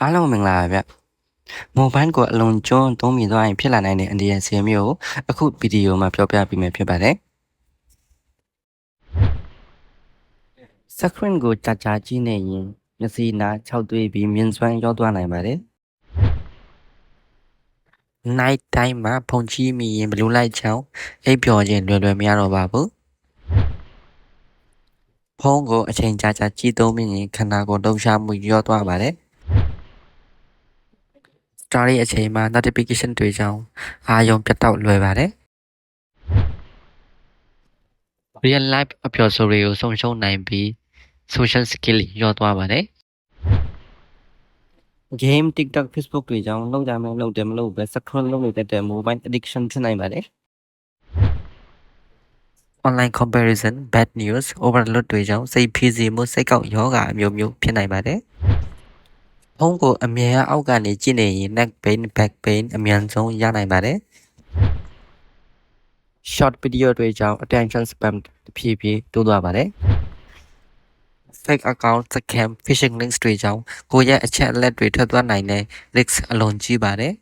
အားလုံးမင်္ဂလာပါဗျမိုဘိုင်းကိုအလွန်ကျွန်းသုံးမိသွားရင်ဖြစ်လာနိုင်တဲ့အန်ဒီရဲ့ဆေးမျိုးကိုအခုဗီဒီယိုမှာပြောပြပေးမယ်ဖြစ်ပါတယ်စခရင်ကိုကြာကြာကြည့်နေရင်မျက်စိနားခြောက်သွေးပြီးမြင်စွမ်းရောက်သွားနိုင်ပါတယ် night time မှာဖုန်ချီမိရင်ဘလူးလိုက်ချောင်းအိပ်ပျော်ခြင်းလွယ်လွယ်မရတော့ပါဘူးဖုန်းကိုအချိန်ကြာကြာကြည့်သုံးမိရင်ခန္ဓာကိုယ်လှုပ်ရှားမှုလျော့သွားပါတယ် story အချိန်မှာ notification တွေကြောင့်အာရုံပြတ်တောက်လွယ်ပါတယ် real life အပျော်ဆိုးတွေကိုဆုံးရှုံးနိုင်ပြီး social skill လျော့သွားပါတယ် game tiktok facebook တွေကြောင့်လောက်ကြမယ်လောက်တယ်မလို့ပဲ scroll လုပ်နေတဲ့တဲ့ mobile addiction ဖြစ်နိုင်ပါတယ် online comparison bad news overload တွေကြောင့်စိတ်ဖိစီးမှုစိတ်ကောက်ယောဂအမျိုးမျိုးဖြစ်နိုင်ပါတယ် ဖုန်းကိုအမြဲအောက်ကနေကြည့်နေရင် neck pain back pain အမြန်ဆုံးရနိုင်ပါတယ် short video တွေကြောင့် attention spam တဖြည်းဖြည်းတိုးသွားပါတယ် fake account scam phishing links တွေကြောင့်ကိုယ့်ရဲ့အချက်အလက်တွေထွက်သွားနိုင်တဲ့ risk အလွန်ကြီးပါတယ်